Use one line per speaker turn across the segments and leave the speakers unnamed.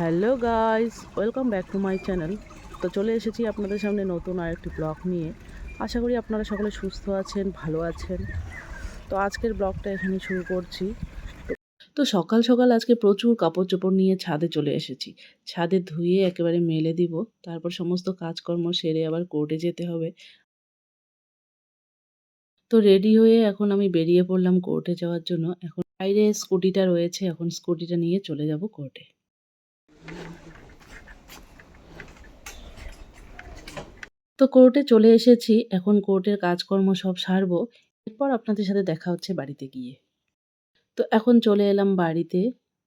Hello guys, welcome back to my channel. তো চলে এসেছি আপনাদের সামনে নতুন আর একটি ব্লগ নিয়ে। আশা করি আপনারা সকলে সুস্থ আছেন, ভালো আছেন। তো আজকের ব্লগটা এখানে শুরু করছি। তো সকাল সকাল আজকে প্রচুর কাপড় চোপড় নিয়ে ছাদে চলে এসেছি। ছাদে ধুয়ে একেবারে মেলে দিব, তারপর সমস্ত কাজকর্ম সেরে আবার কোর্টে যেতে হবে। তো রেডি হয়ে এখন আমি বেরিয়ে পড়লাম কোর্টে যাওয়ার জন্য। এখন বাইরে স্কুটিটা রয়েছে, এখন স্কুটিটা নিয়ে চলে যাব কোর্টে। তো কোর্টে চলে এসেছি এখন কোর্টের কাজকর্ম সব সারবো এরপর আপনাদের সাথে দেখা হচ্ছে বাড়িতে গিয়ে। তো এখন চলে এলাম বাড়িতে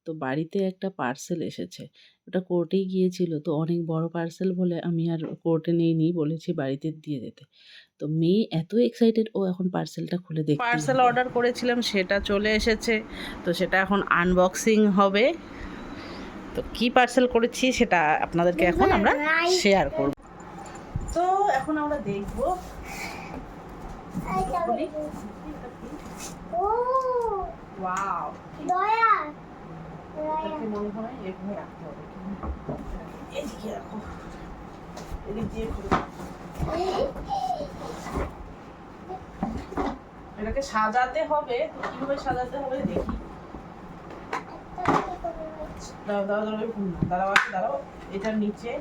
তো বাড়িতে একটা পার্সেল এসেছে। ওটা কোর্টেই গিয়েছিল তো অনেক বড় পার্সেল বলে আমি আর কোর্টে নিইনি বলেছি বাড়িতে দিয়ে যেতে তো মেয়ে এত এক্সাইটেড ও এখন পার্সেলটা খুলে দেখতে পার্সেল অর্ডার করেছিলাম সেটা চলে এসেছে তো সেটা এখন আনবক্সিং হবে। তো কি পার্সেল করেছি সেটা আপনাদেরকে এখন আমরা শেয়ার করব। তো এখন আমরা দেখব। এটাকে সাজাতে হবে। কীভাবে সাজাতে হবে দেখি। দাঁড়াও দাঁড়াও দাঁড়াও না। দাঁড়াও আছে দাঁড়াও। এটার নিচে।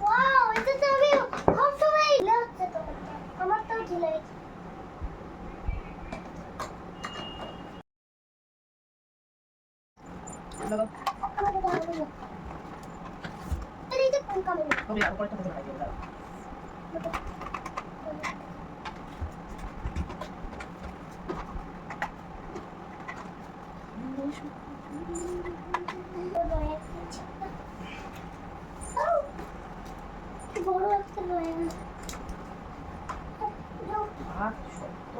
ওয়াও এটা তো আমি সবসময় লাগছে তো আমার তো ঢিলে গেছে
দাঁড়াও
আমাকে দাও আমাকে দাও আরে এটা কোন কামে
তবে আর কয়েকটা কথা লাগিয়ে দাঁড়াও
দয়া করছে বড় একটা
শক্ত।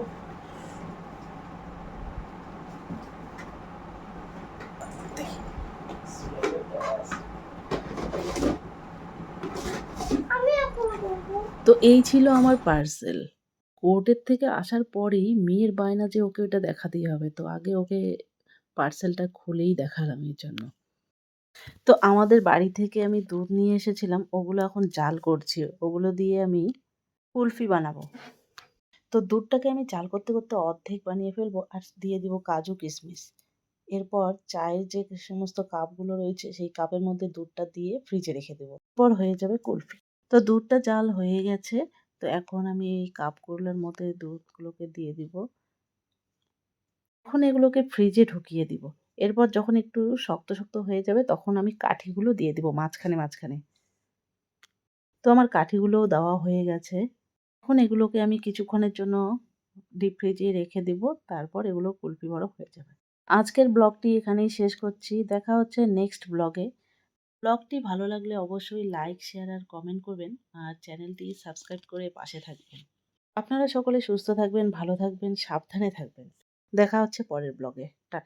তো এই ছিল আমার পার্সেল কোর্টের থেকে আসার পরেই মেয়ের বায়না যে ওকে ওটা দেখাতেই হবে তো আগে ওকে পার্সেলটা খুলেই দেখালাম এর জন্য। তো আমাদের বাড়ি থেকে আমি দুধ নিয়ে এসেছিলাম, ওগুলো এখন জাল করছি। ওগুলো দিয়ে আমি কুলফি বানাবো। তো দুধটাকে আমি জাল করতে করতে অর্ধেক বানিয়ে ফেলব আর দিয়ে দিব কাজু কিশমিশ এরপর চায়ের যে সমস্ত কাপগুলো রয়েছে, সেই কাপের মধ্যে দুধটা দিয়ে ফ্রিজে রেখে দেবো। এরপর হয়ে যাবে কুলফি। তো দুধটা জাল হয়ে গেছে। তো এখন আমি এই কাপগুলোর মধ্যে দুধগুলোকে দিয়ে দিব। এখন এগুলোকে ফ্রিজে ঢুকিয়ে দিব। এরপর যখন একটু শক্ত শক্ত হয়ে যাবে তখন আমি কাঠিগুলো দিয়ে দিব মাঝখানে মাঝখানে। তো আমার কাঠিগুলোও দেওয়া হয়ে গেছে। এখন এগুলোকে আমি কিছুক্ষণের জন্য ডিপ ফ্রিজে রেখে দেব, তারপর এগুলো কুলপি বড় হয়ে যাবে। আজকের ব্লগটি এখানেই শেষ করছি। দেখা হচ্ছে নেক্সট ব্লগে। ব্লগটি ভালো লাগলে অবশ্যই লাইক শেয়ার আর কমেন্ট করবেন আর চ্যানেলটি সাবস্ক্রাইব করে পাশে থাকবেন। আপনারা সকলে সুস্থ থাকবেন, ভালো থাকবেন, সাবধানে থাকবেন। দেখা হচ্ছে পরের ব্লগে। টাটা।